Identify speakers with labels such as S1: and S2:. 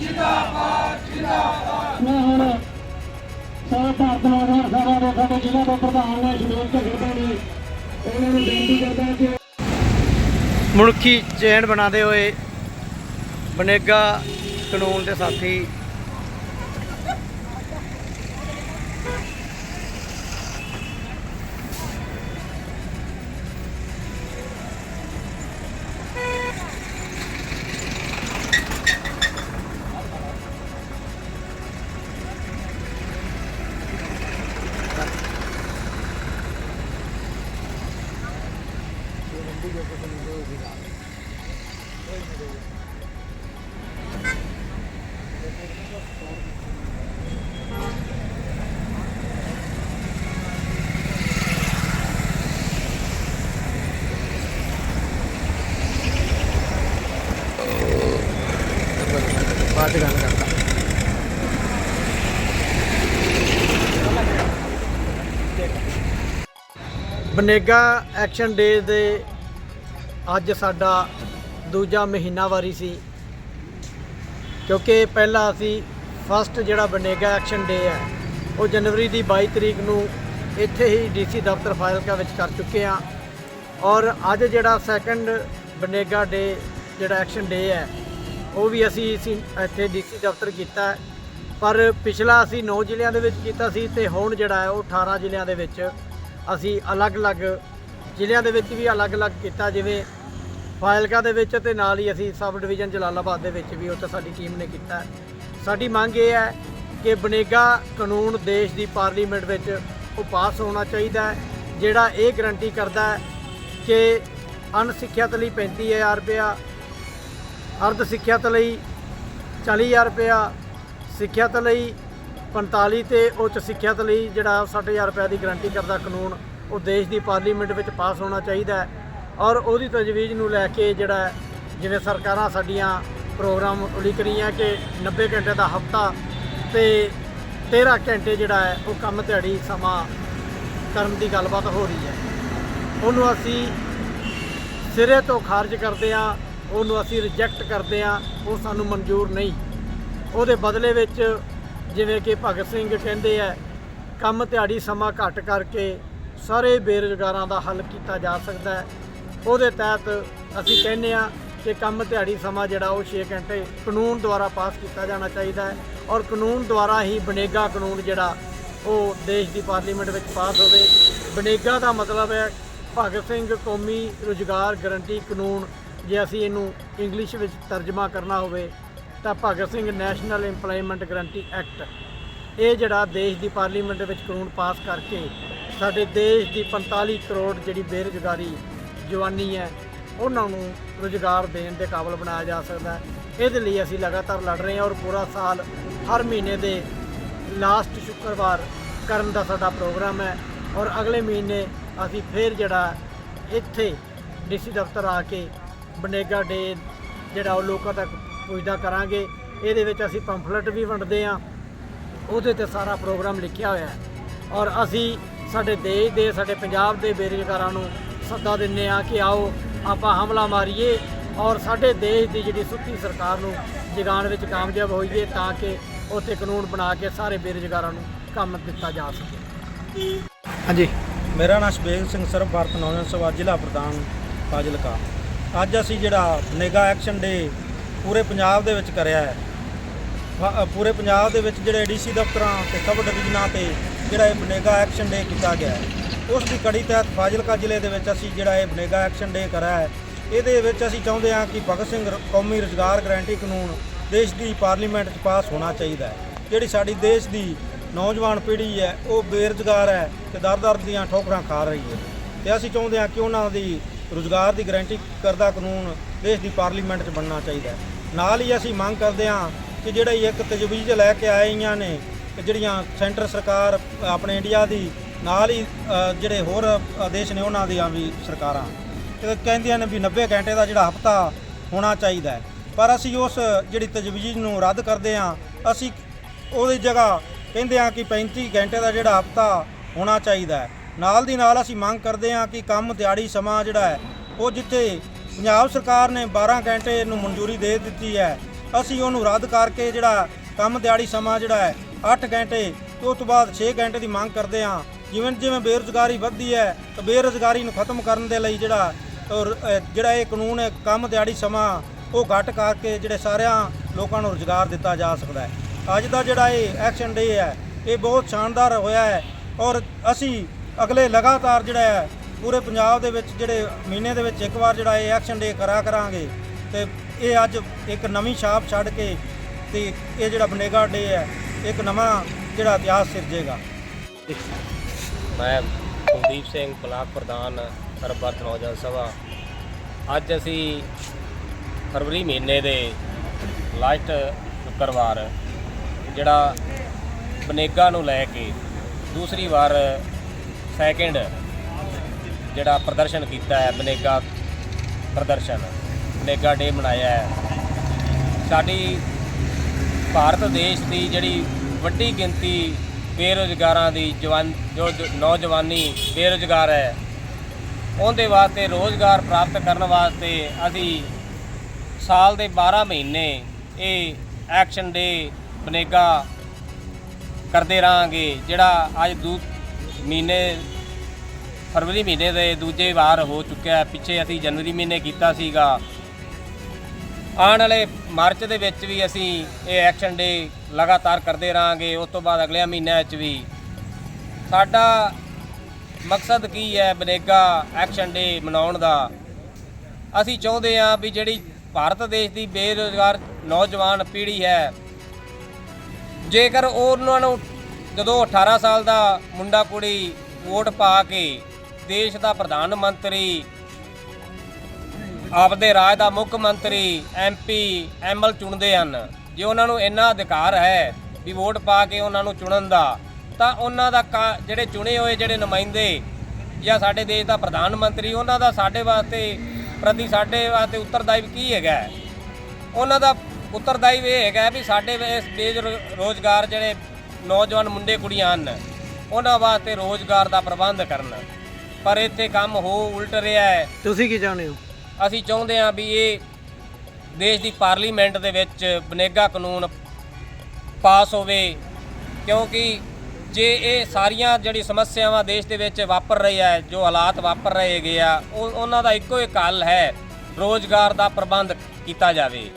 S1: ਜਿੰਦਾਬਾਦ ਜਿੰਦਾਬਾਦ ਮੈਂ ਹੁਣ ਸਾਰੇ ਭਾਰਤ ਨੌਜਵਾਨ ਸਭਾ ਦੇ ਸਾਡੇ ਜ਼ਿਲ੍ਹਾ ਦੇ ਪ੍ਰਧਾਨ ਨੇ ਸ਼ਮੀਰ ਝਗੜਦਾ ਨੇ ਉਹਨਾਂ ਨੂੰ ਬੇਨਤੀ ਕਰਦਾ ਕਿ
S2: ਮਨੁੱਖੀ ਚੈਨ ਬਣਾਉਂਦੇ ਹੋਏ ਬਨੇਗਾ ਕਾਨੂੰਨ ਦੇ ਸਾਥੀ ਬਾਅਦ ਚ ਗੱਲ ਕਰਦਾ। ਬਨੇਗਾ ਐਕਸ਼ਨ ਡੇ ਦੇ ਅੱਜ ਸਾਡਾ ਦੂਜਾ ਮਹੀਨਾਵਾਰੀ ਸੀ। ਕਿਉਂਕਿ ਪਹਿਲਾਂ ਅਸੀਂ ਫਸਟ ਜਿਹੜਾ ਬਨੇਗਾ ਐਕਸ਼ਨ ਡੇ ਹੈ, ਉਹ ਜਨਵਰੀ ਦੀ 22 ਤਰੀਕ ਨੂੰ ਇੱਥੇ ਹੀ ਡੀਸੀ ਦਫ਼ਤਰ ਫਾਜ਼ਿਲਕਾ ਵਿੱਚ ਕਰ ਚੁੱਕੇ ਹਾਂ। ਔਰ ਅੱਜ ਜਿਹੜਾ ਸੈਕੰਡ ਬਨੇਗਾ ਡੇ ਜਿਹੜਾ ਐਕਸ਼ਨ ਡੇ ਹੈ ਉਹ ਵੀ ਅਸੀਂ ਅਸੀਂ ਇੱਥੇ ਡੀਸੀ ਦਫ਼ਤਰ ਕੀਤਾ। ਪਰ ਪਿਛਲਾ ਅਸੀਂ 9 ਜ਼ਿਲ੍ਹਿਆਂ ਦੇ ਵਿੱਚ ਕੀਤਾ ਸੀ ਤੇ ਹੁਣ ਜਿਹੜਾ ਹੈ ਉਹ 18 ਜ਼ਿਲ੍ਹਿਆਂ ਦੇ ਵਿੱਚ ਅਸੀਂ ਅਲੱਗ-ਅਲੱਗ ਜ਼ਿਲ੍ਹਿਆਂ ਦੇ ਵਿੱਚ ਵੀ ਅਲੱਗ-ਅਲੱਗ ਕੀਤਾ, ਜਿਵੇਂ ਫਾਜ਼ਿਲਕਾ ਦੇ ਵਿੱਚ ਤੇ ਨਾਲ ਹੀ ਅਸੀਂ ਸਬ ਡਿਵੀਜ਼ਨ ਜਲਾਲਾਬਾਦ ਦੇ ਵਿੱਚ ਵੀ ਉੱਥੇ ਸਾਡੀ ਟੀਮ ਨੇ ਕੀਤਾ। ਸਾਡੀ ਮੰਗ ਇਹ ਹੈ ਕਿ ਬਨੇਗਾ ਕਾਨੂੰਨ ਦੇਸ਼ ਦੀ ਪਾਰਲੀਮੈਂਟ ਵਿੱਚ ਉਹ ਪਾਸ ਹੋਣਾ ਚਾਹੀਦਾ ਹੈ, ਜਿਹੜਾ ਇਹ ਗਰੰਟੀ ਕਰਦਾ ਹੈ ਕਿ ਅਣਸਿੱਖਿਅਤ ਲਈ 35000 ਰੁਪਇਆ ਅਰਧ ਸਿੱਖਿਅਤ ਲਈ 40000 ਰੁਪਇਆ, ਸਿੱਖਿਅਤ ਲਈ 45 ਤੇ ਉੱਚ ਸਿੱਖਿਅਤ ਲਈ ਜਿਹੜਾ 60000 ਰੁਪਇਆ ਦੀ ਗਰੰਟੀ ਕਰਦਾ ਕਾਨੂੰਨ, ਉਹ ਦੇਸ਼ ਦੀ ਪਾਰਲੀਮੈਂਟ ਵਿੱਚ ਪਾਸ ਹੋਣਾ ਚਾਹੀਦਾ ਹੈ। ਔਰ ਉਹਦੀ ਤਜਵੀਜ਼ ਨੂੰ ਲੈ ਕੇ ਜਿਹੜਾ ਜਿਵੇਂ ਸਰਕਾਰਾਂ ਸਾਡੀਆਂ ਪ੍ਰੋਗਰਾਮ ਉਲੀਕ ਰਹੀਆਂ ਕਿ 90 ਘੰਟੇ ਦਾ ਹਫਤਾ ਤੇ 13 ਘੰਟੇ ਜਿਹੜਾ ਹੈ, ਉਹ ਕੰਮ ਦਿਹਾੜੀ ਸਮਾਂ ਕਰਨ ਦੀ ਗੱਲਬਾਤ ਹੋ ਰਹੀ ਹੈ। ਉਹਨੂੰ ਅਸੀਂ ਸਿਰੇ ਤੋਂ ਖਾਰਜ ਕਰਦੇ ਆ ਉਹਨੂੰ ਅਸੀਂ ਰਿਜੈਕਟ ਕਰਦੇ ਆ ਉਹ ਸਾਨੂੰ ਮਨਜ਼ੂਰ ਨਹੀਂ। ਉਹਦੇ ਬਦਲੇ ਵਿੱਚ ਜਿਵੇਂ ਕਿ ਭਗਤ ਸਿੰਘ ਕਹਿੰਦੇ ਆ, ਕੰਮ ਦਿਹਾੜੀ ਸਮਾਂ ਘੱਟ ਕਰਕੇ ਸਾਰੇ ਬੇਰੁਜ਼ਗਾਰਾਂ ਦਾ ਹੱਲ ਕੀਤਾ ਜਾ ਸਕਦਾ ਹੈ। ਉਹਦੇ ਤਹਿਤ ਅਸੀਂ ਕਹਿੰਦੇ ਆ ਕਿ ਕੰਮ ਦਿਹਾੜੀ ਸਮਾਂ ਜਿਹੜਾ ਉਹ 6 ਘੰਟੇ ਕਾਨੂੰਨ ਦੁਆਰਾ ਪਾਸ ਕੀਤਾ ਜਾਣਾ ਚਾਹੀਦਾ ਹੈ ਔਰ ਕਾਨੂੰਨ ਦੁਆਰਾ ਹੀ ਬਨੇਗਾ ਕਾਨੂੰਨ ਜਿਹੜਾ ਉਹ ਦੇਸ਼ ਦੀ ਪਾਰਲੀਮੈਂਟ ਵਿੱਚ ਪਾਸ ਹੋਵੇ। ਬਨੇਗਾ ਦਾ ਮਤਲਬ ਹੈ ਭਗਤ ਸਿੰਘ ਕੌਮੀ ਰੁਜ਼ਗਾਰ ਗਰੰਟੀ ਕਾਨੂੰਨ ਜੇ ਅਸੀਂ ਇਹਨੂੰ ਇੰਗਲਿਸ਼ ਵਿੱਚ ਤਰਜਮਾ ਕਰਨਾ ਹੋਵੇ, ਤਾਂ Bhagat Singh national employment guarantee act ਇਹ ਜਿਹੜਾ ਦੇਸ਼ ਦੀ ਪਾਰਲੀਮੈਂਟ ਵਿੱਚ ਕਾਨੂੰਨ ਪਾਸ ਕਰਕੇ ਸਾਡੇ ਦੇਸ਼ ਦੀ 45 ਕਰੋੜ ਜਿਹੜੀ ਬੇਰੁਜ਼ਗਾਰੀ ਜਵਾਨੀ ਹੈ, ਉਹਨਾਂ ਨੂੰ ਰੁਜ਼ਗਾਰ ਦੇਣ ਦੇ ਕਾਬਲ ਬਣਾਇਆ ਜਾ ਸਕਦਾ ਹੈ। ਇਹਦੇ ਲਈ ਅਸੀਂ ਲਗਾਤਾਰ ਲੜ ਰਹੇ ਹਾਂ ਔਰ ਪੂਰਾ ਸਾਲ ਹਰ ਮਹੀਨੇ ਦੇ ਲਾਸਟ ਸ਼ੁੱਕਰਵਾਰ ਕਰਨ ਦਾ ਸਾਡਾ ਪ੍ਰੋਗਰਾਮ ਹੈ ਔਰ ਅਗਲੇ ਮਹੀਨੇ ਅਸੀਂ ਫਿਰ ਜਿਹੜਾ ਇੱਥੇ ਡੀਸੀ ਦਫ਼ਤਰ ਆ ਕੇ ਬਨੇਗਾ ਡੇ ਜਿਹੜਾ ਉਹ ਲੋਕਾਂ ਤੱਕ ਪੁੱਜਦਾ ਕਰਾਂਗੇ। ਇਹਦੇ ਵਿੱਚ ਅਸੀਂ ਪੰਫਲਟ ਵੀ ਵੰਡਦੇ ਹਾਂ। ਉਹਦੇ ਤੇ ਸਾਰਾ ਪ੍ਰੋਗਰਾਮ ਲਿਖਿਆ ਹੋਇਆ ਹੈ। ਔਰ ਅਸੀਂ ਸਾਡੇ ਦੇਸ਼ ਦੇ, ਸਾਡੇ ਪੰਜਾਬ ਦੇ ਬੇਰੁਜ਼ਗਾਰਾਂ ਨੂੰ ਸੱਦਾ ਦਿੰਨੇ ਆ ਕਿ ਆਓ, ਆਪਾਂ ਹਮਲਾ ਮਾਰੀਏ ਔਰ ਸਾਡੇ ਦੇਸ਼ ਦੀ ਜਿਹੜੀ ਸੁੱਤੀ ਸਰਕਾਰ ਨੂੰ ਜਗਾਉਣ ਵਿੱਚ ਕਾਮਯਾਬ ਹੋਈਏ ਤਾਂ ਕਿ ਉੱਥੇ ਕਾਨੂੰਨ ਬਣਾ ਕੇ ਸਾਰੇ ਬੇਰੁਜ਼ਗਾਰਾਂ ਨੂੰ ਕੰਮ ਦਿੱਤਾ ਜਾ ਸਕੇ। ਹਾਂਜੀ।
S3: ਮੇਰਾ ਨਾਮ ਸ਼ਬੇਗ ਸਿੰਘ ਸਰਬ ਭਾਰਤ ਨੌਜਵਾਨ ਸਭਾ ਜ਼ਿਲ੍ਹਾ ਪ੍ਰਧਾਨ ਫਾਜ਼ਿਲਕਾ। ਅੱਜ ਅਸੀਂ ਜਿਹੜਾ ਨਿਗਾ ਐਕਸ਼ਨ ਡੇ ਪੂਰੇ ਪੰਜਾਬ ਦੇ ਵਿੱਚ ਕਰਿਆ ਹੈ। ਪੂਰੇ ਪੰਜਾਬ ਦੇ ਵਿੱਚ ਜਿਹੜੇ ਡੀਸੀ ਦਫ਼ਤਰਾਂ ਤੇ ਸਬ ਡਿਵੀਜ਼ਨਾਂ ਤੇ ਜਿਹੜਾ ਇਹ ਬਨੇਗਾ ਐਕਸ਼ਨ ਡੇ ਕੀਤਾ ਗਿਆ ਹੈ। ਉਸ ਦੀ ਕੜੀ ਤਹਿਤ ਫਾਜ਼ਿਲਕਾ ਜ਼ਿਲ੍ਹੇ ਦੇ ਵਿੱਚ ਅਸੀਂ ਜਿਹੜਾ ਇਹ ਬਨੇਗਾ ਐਕਸ਼ਨ ਡੇ ਕਰਾਇਆ ਹੈ। ਇਹਦੇ ਵਿੱਚ ਅਸੀਂ ਚਾਹੁੰਦੇ ਹਾਂ ਕਿ ਭਗਤ ਸਿੰਘ ਕੌਮੀ ਰੁਜ਼ਗਾਰ ਗਾਰੰਟੀ ਕਾਨੂੰਨ ਦੇਸ਼ ਦੀ ਪਾਰਲੀਮੈਂਟ 'ਚ ਪਾਸ ਹੋਣਾ ਚਾਹੀਦਾ ਹੈ। ਜਿਹੜੀ ਸਾਡੀ ਦੇਸ਼ ਦੀ ਨੌਜਵਾਨ ਪੀੜ੍ਹੀ ਹੈ, ਉਹ ਬੇਰੁਜ਼ਗਾਰ ਹੈ ਤੇ ਦਰ-ਦਰ ਦੀਆਂ ਠੋਕਰਾਂ ਖਾ ਰਹੀ ਹੈ। ਤੇ ਅਸੀਂ ਚਾਹੁੰਦੇ ਹਾਂ ਕਿ ਉਹਨਾਂ ਦੀ ਰੁਜ਼ਗਾਰ ਦੀ ਗਾਰੰਟੀ ਕਰਦਾ ਕਾਨੂੰਨ ਦੇਸ਼ ਦੀ ਪਾਰਲੀਮੈਂਟ 'ਚ ਬਣਨਾ ਚਾਹੀਦਾ ਹੈ। ਨਾਲ ਹੀ ਅਸੀਂ ਮੰਗ ਕਰਦੇ ਹਾਂ ਕਿ ਜਿਹੜਾ ਇੱਕ ਤਜਵੀਜ਼ ਲੈ ਕੇ ਆਈਆਂ ਨੇ ਜਿਹੜੀਆਂ ਸੈਂਟਰ ਸਰਕਾਰ ਆਪਣੇ ਇੰਡੀਆ ਦੀ ਨਾਲ ਹੀ ਜਿਹੜੇ ਹੋਰ ਅ, ਦੇਸ਼ ਨੇ ਉਹਨਾਂ ਦੀਆਂ ਵੀ ਸਰਕਾਰਾਂ। ਕਹਿੰਦੀਆਂ ਨੇ ਵੀ 90 ਘੰਟੇ ਦਾ ਜਿਹੜਾ ਹਫਤਾ ਹੋਣਾ ਚਾਹੀਦਾ ਹੈ। ਪਰ ਅਸੀਂ ਉਸ ਜਿਹੜੀ ਤਜਵੀਜ਼ ਨੂੰ ਰੱਦ ਕਰਦੇ ਹਾਂ ਅਸੀਂ ਉਹਦੀ ਜਗ੍ਹਾ ਕਹਿੰਦੇ ਹਾਂ ਕਿ 35 ਘੰਟੇ ਦਾ ਜਿਹੜਾ ਹਫਤਾ ਹੋਣਾ ਚਾਹੀਦਾ ਹੈ। ਨਾਲ ਦੀ ਨਾਲ ਅਸੀਂ ਮੰਗ ਕਰਦੇ ਹਾਂ ਕਿ ਕੰਮ, ਦਿਹਾੜੀ, ਸਮਾਂ ਜਿਹੜਾ ਹੈ, ਉਹ ਜਿੱਥੇ ਪੰਜਾਬ ਸਰਕਾਰ ਨੇ 12 ਘੰਟੇ ਨੂੰ ਮਨਜ਼ੂਰੀ ਦੇ ਦਿੱਤੀ ਹੈ, ਅਸੀਂ ਉਹਨੂੰ ਰੱਦ ਕਰਕੇ ਜਿਹੜਾ ਕੰਮ, ਦਿਹਾੜੀ, ਸਮਾਂ ਜਿਹੜਾ ਹੈ 8 ਘੰਟੇ ਤੇ ਉਸ ਤੋਂ ਬਾਅਦ 6 ਘੰਟੇ ਦੀ ਮੰਗ ਕਰਦੇ ਹਾਂ। ਜਿਵੇਂ ਜਿਵੇਂ ਬੇਰੁਜ਼ਗਾਰੀ ਵੱਧਦੀ ਹੈ, ਤਾਂ ਬੇਰੁਜ਼ਗਾਰੀ ਨੂੰ ਖਤਮ ਕਰਨ ਦੇ ਲਈ ਜਿਹੜਾ ਔਰ ਜਿਹੜਾ ਇਹ ਕਾਨੂੰਨ ਹੈ, ਕੰਮ, ਦਿਹਾੜੀ, ਸਮਾਂ, ਉਹ ਘੱਟ ਕਰਕੇ ਜਿਹੜੇ ਸਾਰਿਆਂ ਲੋਕਾਂ ਨੂੰ ਰੁਜ਼ਗਾਰ ਦਿੱਤਾ ਜਾ ਸਕਦਾ ਹੈ। ਅੱਜ ਦਾ ਜਿਹੜਾ ਇਹ ਐਕਸ਼ਨ ਡੇ ਹੈ, ਇਹ ਬਹੁਤ ਸ਼ਾਨਦਾਰ ਹੋਇਆ ਹੈ ਔਰ ਅਸੀਂ ਅਗਲੇ ਲਗਾਤਾਰ ਜਿਹੜਾ ਹੈ, ਪੂਰੇ ਪੰਜਾਬ ਦੇ ਵਿੱਚ ਜਿਹੜੇ ਮਹੀਨੇ ਦੇ ਵਿੱਚ ਇੱਕ ਵਾਰ ਜਿਹੜਾ ਇਹ ਐਕਸ਼ਨ ਡੇ ਕਰਾ ਕਰਾਂਗੇ ਤੇ ਇਹ ਅੱਜ ਇੱਕ ਨਵੀਂ ਛਾਪ ਛੱਡ ਕੇ ਤੇ ਇਹ ਜਿਹੜਾ ਬਨੇਗਾ ਡੇ ਹੈ, ਇੱਕ ਨਵਾਂ ਜਿਹੜਾ ਇਤਿਹਾਸ ਸਿਰਜੇਗਾ।
S4: ਮੈਂ ਕੁਲਦੀਪ ਸਿੰਘ, ਬਲਾਕ ਪ੍ਰਧਾਨ, ਸਰਬੱਤ ਨੌਜਵਾਨ ਸਭਾ। ਅੱਜ ਅਸੀਂ ਫਰਵਰੀ ਮਹੀਨੇ ਦੇ ਲਾਸਟ ਸ਼ੁੱਕਰਵਾਰ ਜਿਹੜਾ ਬਨੇਗਾ ਨੂੰ ਲੈ ਕੇ ਦੂਸਰੀ ਵਾਰ ਸੈਕਿੰਡ ਜਿਹੜਾ ਪ੍ਰਦਰਸ਼ਨ ਕੀਤਾ ਹੈ, ਬਨੇਗਾ ਪ੍ਰਦਰਸ਼ਨ, ਬਨੇਗਾ ਡੇ ਮਨਾਇਆ ਹੈ। ਸਾਡੀ ਭਾਰਤ ਦੇਸ਼ ਦੀ ਜਿਹੜੀ ਵੱਡੀ ਗਿਣਤੀ ਬੇਰੁਜ਼ਗਾਰਾਂ ਦੀ ਜਵਾਨ, ਜੋ ਨੌਜਵਾਨੀ ਬੇਰੁਜ਼ਗਾਰ ਹੈ, ਉਹਦੇ ਵਾਸਤੇ ਰੋਜ਼ਗਾਰ ਪ੍ਰਾਪਤ ਕਰਨ ਵਾਸਤੇ ਅਸੀਂ ਸਾਲ ਦੇ 12 ਮਹੀਨੇ ਇਹ ਐਕਸ਼ਨ ਡੇ ਬਨੇਗਾ ਕਰਦੇ ਰਹਾਂਗੇ, ਜਿਹੜਾ ਅੱਜ ਦੂ ਮਹੀਨੇ, ਫਰਵਰੀ ਮਹੀਨੇ ਦੇ ਦੂਜੇ ਵਾਰ ਹੋ ਚੁੱਕਿਆ ਪਿੱਛੇ ਅਸੀਂ ਜਨਵਰੀ ਮਹੀਨੇ ਕੀਤਾ ਸੀਗਾ। ਆਉਣ ਵਾਲੇ ਮਾਰਚ ਦੇ ਵਿੱਚ ਵੀ ਅਸੀਂ ਇਹ ਐਕਸ਼ਨ ਡੇ ਲਗਾਤਾਰ ਕਰਦੇ ਰਹਾਂਗੇ। ਉਸ ਤੋਂ ਬਾਅਦ ਅਗਲੇ ਮਹੀਨਿਆਂ ਵਿੱਚ ਵੀ। ਸਾਡਾ ਮਕਸਦ ਕੀ ਹੈ ਬਨੇਗਾ ਐਕਸ਼ਨ ਡੇ ਮਨਾਉਣ ਦਾ? ਅਸੀਂ ਚਾਹੁੰਦੇ ਹਾਂ ਵੀ ਜਿਹੜੀ ਭਾਰਤ ਦੇਸ਼ ਦੀ ਬੇਰੁਜ਼ਗਾਰ ਨੌਜਵਾਨ ਪੀੜ੍ਹੀ ਹੈ, ਜੇਕਰ ਉਹਨਾਂ ਨੂੰ ਜਦੋਂ 18 ਸਾਲ ਦਾ ਮੁੰਡਾ ਕੁੜੀ ਵੋਟ ਪਾ ਕੇ ਦੇਸ਼ ਦਾ ਪ੍ਰਧਾਨ ਮੰਤਰੀ, ਆਪਦੇ ਰਾਜ ਦਾ ਮੁੱਖ ਮੰਤਰੀ ਐਮਪੀ ਐਮਐਲ ਚੁਣਦੇ ਹਨ। ਜੇ ਉਹਨਾਂ ਨੂੰ ਇੰਨਾ ਅਧਿਕਾਰ ਹੈ ਵੀ ਵੋਟ ਪਾ ਕੇ ਉਹਨਾਂ ਨੂੰ ਚੁਣਨ ਦਾ, ਤਾਂ ਉਹਨਾਂ ਦਾ ਕਾ- ਜਿਹੜੇ ਚੁਣੇ ਹੋਏ, ਜਿਹੜੇ ਨੁਮਾਇੰਦੇ ਜਾਂ ਸਾਡੇ ਦੇਸ਼ ਦਾ ਪ੍ਰਧਾਨ ਮੰਤਰੀ, ਉਹਨਾਂ ਦਾ ਸਾਡੇ ਵਾਸਤੇ ਪ੍ਰਤੀ ਸਾਡੇ ਵਾਸਤੇ ਉੱਤਰਦਾਇਵ ਕੀ ਹੈਗਾ? ਉਹਨਾਂ ਦਾ ਉੱਤਰਦਾਇਵ ਇਹ ਹੈਗਾ ਵੀ ਸਾਡੇ ਇਸ ਬੇਰੁਜ਼ਗਾਰ ਜਿਹੜੇ ਨੌਜਵਾਨ ਮੁੰਡੇ ਕੁੜੀਆਂ ਹਨ। ਉਹਨਾਂ ਵਾਸਤੇ ਰੋਜ਼ਗਾਰ ਦਾ ਪ੍ਰਬੰਧ ਕਰਨ। ਪਰ ਇੱਥੇ ਕੰਮ ਹੋ ਉਲਟ ਰਿਹਾ ਹੈ।
S2: ਤੁਸੀਂ ਕੀ ਚਾਹੁੰਦੇ ਹੋ?
S4: ਅਸੀਂ ਚਾਹੁੰਦੇ ਹਾਂ ਵੀ ਇਹ ਦੇਸ਼ ਦੀ ਪਾਰਲੀਮੈਂਟ ਦੇ ਵਿੱਚ ਬਨੇਗਾ ਕਾਨੂੰਨ ਪਾਸ ਹੋਵੇ। ਕਿਉਂਕਿ ਜੇ ਇਹ ਸਾਰੀਆਂ ਜਿਹੜੀ ਸਮੱਸਿਆਵਾਂ ਦੇਸ਼ ਦੇ ਵਿੱਚ ਵਾਪਰ ਰਹੀ ਹੈ ਜੋ ਹਾਲਾਤ ਵਾਪਰ ਰਹੇ ਹੈਗੇ ਆ ਉਹ ਉਹਨਾਂ ਦਾ ਇੱਕੋ ਇੱਕ ਹੱਲ ਹੈ ਰੋਜ਼ਗਾਰ ਦਾ ਪ੍ਰਬੰਧ ਕੀਤਾ ਜਾਵੇ।